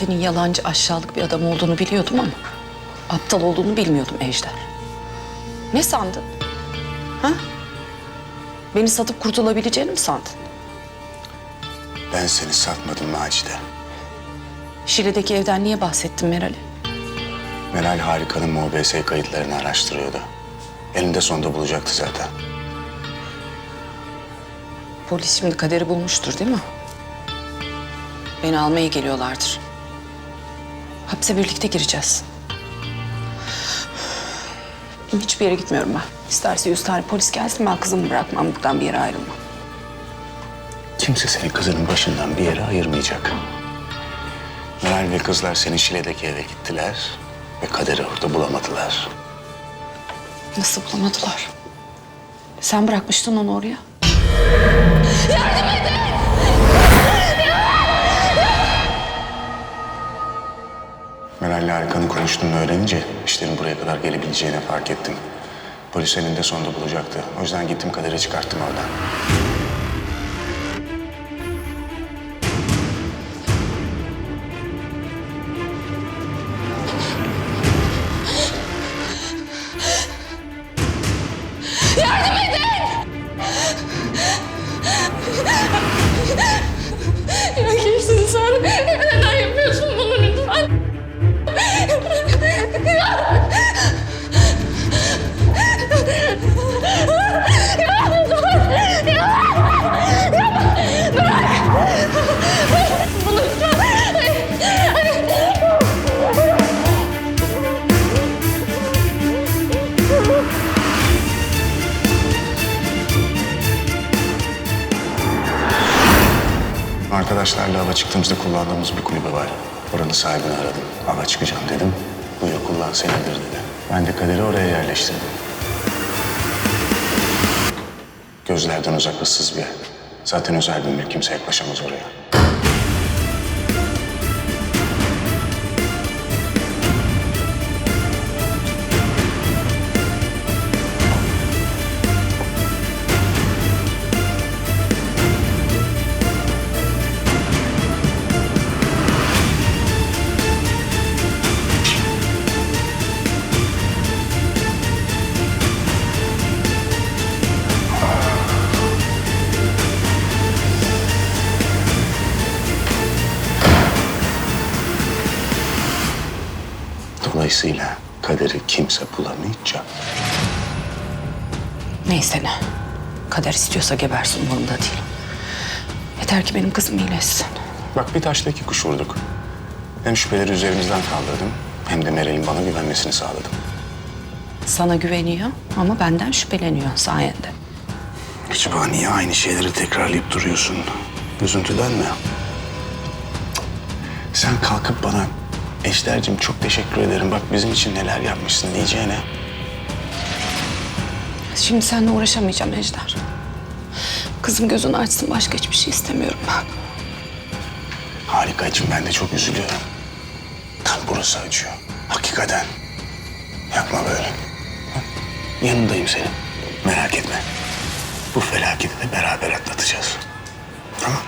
senin yalancı aşağılık bir adam olduğunu biliyordum ama... ...aptal olduğunu bilmiyordum Ejder. Ne sandın? Ha? Beni satıp kurtulabileceğini mi sandın? Ben seni satmadım Macide. Şile'deki evden niye bahsettin Meral'e? Meral Harika'nın MOBS kayıtlarını araştırıyordu. Elinde sonunda bulacaktı zaten. Polis şimdi kaderi bulmuştur değil mi? Beni almaya geliyorlardır. Hapse birlikte gireceğiz. Hiçbir yere gitmiyorum ben. İsterse yüz tane polis gelsin ben kızımı bırakmam buradan bir yere ayrılmam. Kimse seni kızının başından bir yere ayırmayacak. Meral ve kızlar seni Şile'deki eve gittiler ve kaderi orada bulamadılar. Nasıl bulamadılar? Sen bırakmıştın onu oraya. Meral'le Harika'nın konuştuğunu öğrenince işlerin buraya kadar gelebileceğini fark ettim. Polis elinde sonunda bulacaktı. O yüzden gittim kaderi çıkarttım oradan. Ya kimsin Arkadaşlarla hava çıktığımızda kullandığımız bir kulübe var. Oranın sahibini aradım. Hava çıkacağım dedim. Buyur kullan senedir dedi. Ben de kaderi oraya yerleştirdim. Gözlerden uzak ıssız bir yer. Zaten özel bir mülk kimse yaklaşamaz oraya. Dolayısıyla kaderi kimse bulamayacak. Neyse ne. Kader istiyorsa gebersin umurumda değil. Yeter ki benim kızım iyileşsin. Bak bir taşla iki kuş vurduk. Hem şüpheleri üzerimizden kaldırdım hem de Meral'in bana güvenmesini sağladım. Sana güveniyor ama benden şüpheleniyor sayende. Acaba niye aynı şeyleri tekrarlayıp duruyorsun? Üzüntüden mi? Sen kalkıp bana Ejder'cim çok teşekkür ederim. Bak bizim için neler yapmışsın diyeceğine. Şimdi seninle uğraşamayacağım Ejder. Kızım gözünü açsın başka hiçbir şey istemiyorum ben. Harika için ben de çok üzülüyorum. Tam burası acıyor. Hakikaten. Yapma böyle. Yanındayım senin. Merak etme. Bu felaketi de beraber atlatacağız. Tamam.